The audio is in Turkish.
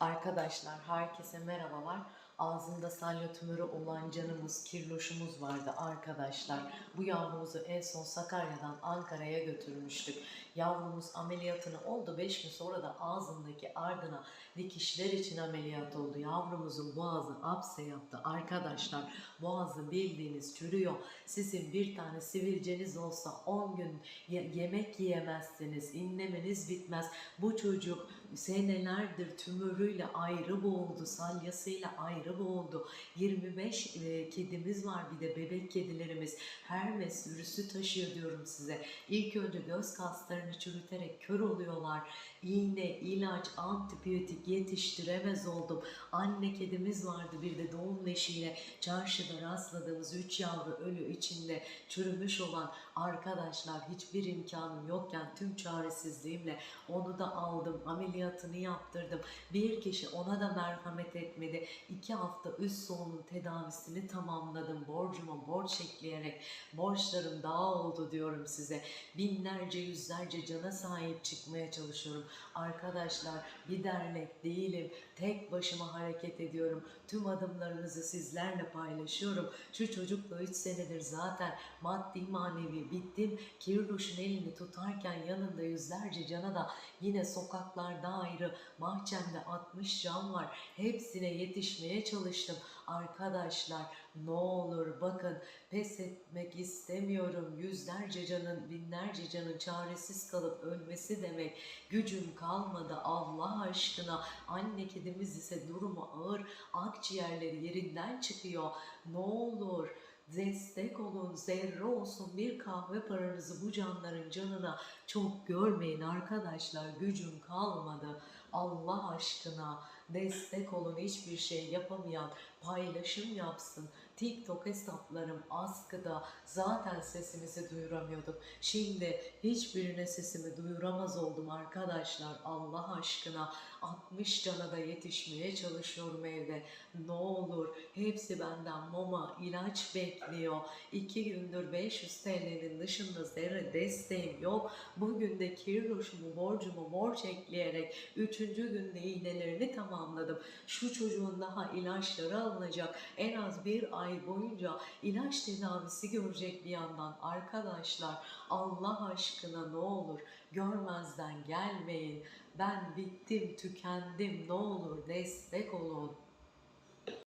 Arkadaşlar herkese merhabalar. Ağzında salya tümörü olan canımız, kirloşumuz vardı arkadaşlar. Bu yavrumuzu en son Sakarya'dan Ankara'ya götürmüştük. Yavrumuz ameliyatını oldu. 5 gün sonra da ağzındaki ardına dikişler için ameliyat oldu. Yavrumuzun boğazı apse yaptı arkadaşlar. Boğazı bildiğiniz çürüyor. Sizin bir tane sivilceniz olsa 10 gün ye- yemek yiyemezsiniz. inlemeniz bitmez. Bu çocuk senelerdir tümörüyle ayrı boğuldu, salyasıyla ayrı boğuldu. 25 e, kedimiz var bir de bebek kedilerimiz. Hermes virüsü taşıyor diyorum size. İlk önce göz kaslarını çürüterek kör oluyorlar. İğne, ilaç, antibiyotik yetiştiremez oldum. Anne kedimiz vardı bir de doğum leşiyle çarşıda rastladığımız 3 yavru ölü içinde çürümüş olan arkadaşlar hiçbir imkanım yokken tüm çaresizliğimle onu da aldım, ameliyatını yaptırdım. Bir kişi ona da merhamet etmedi. İki hafta üst solunum tedavisini tamamladım. Borcuma borç ekleyerek borçlarım daha oldu diyorum size. Binlerce yüzlerce cana sahip çıkmaya çalışıyorum. Arkadaşlar bir dernek değilim. Tek başıma hareket ediyorum. Tüm adımlarınızı sizlerle paylaşıyorum. Şu çocukla 3 senedir zaten maddi manevi bittim. Kirloş'un elini tutarken yanında yüzlerce cana da yine sokaklarda ayrı, bahçemde 60 can var. Hepsine yetişmeye çalıştım. Arkadaşlar ne olur bakın pes etmek istemiyorum. Yüzlerce canın, binlerce canın çaresiz kalıp ölmesi demek. Gücüm kalmadı Allah aşkına. Anne kedimiz ise durumu ağır. Akciğerleri yerinden çıkıyor. Ne olur destek olun, zerre olsun bir kahve paranızı bu canların canına çok görmeyin arkadaşlar. Gücüm kalmadı. Allah aşkına destek olun hiçbir şey yapamayan paylaşım yapsın. TikTok hesaplarım askıda zaten sesimizi duyuramıyorduk. Şimdi hiçbirine sesimi duyuramaz oldum arkadaşlar Allah aşkına. 60 cana da yetişmeye çalışıyorum evde. Ne olur hepsi benden mama ilaç bekliyor. 2 gündür 500 TL'nin dışında zerre desteğim yok. Bugün de kirloşumu borcumu borç ekleyerek 3. günde iğnelerini tamamladım. Şu çocuğun daha ilaçları alınacak. En az bir ay boyunca ilaç tedavisi görecek bir yandan. Arkadaşlar Allah aşkına ne olur görmezden gelmeyin. Ben bittim, tükendim. Ne olur destek olun.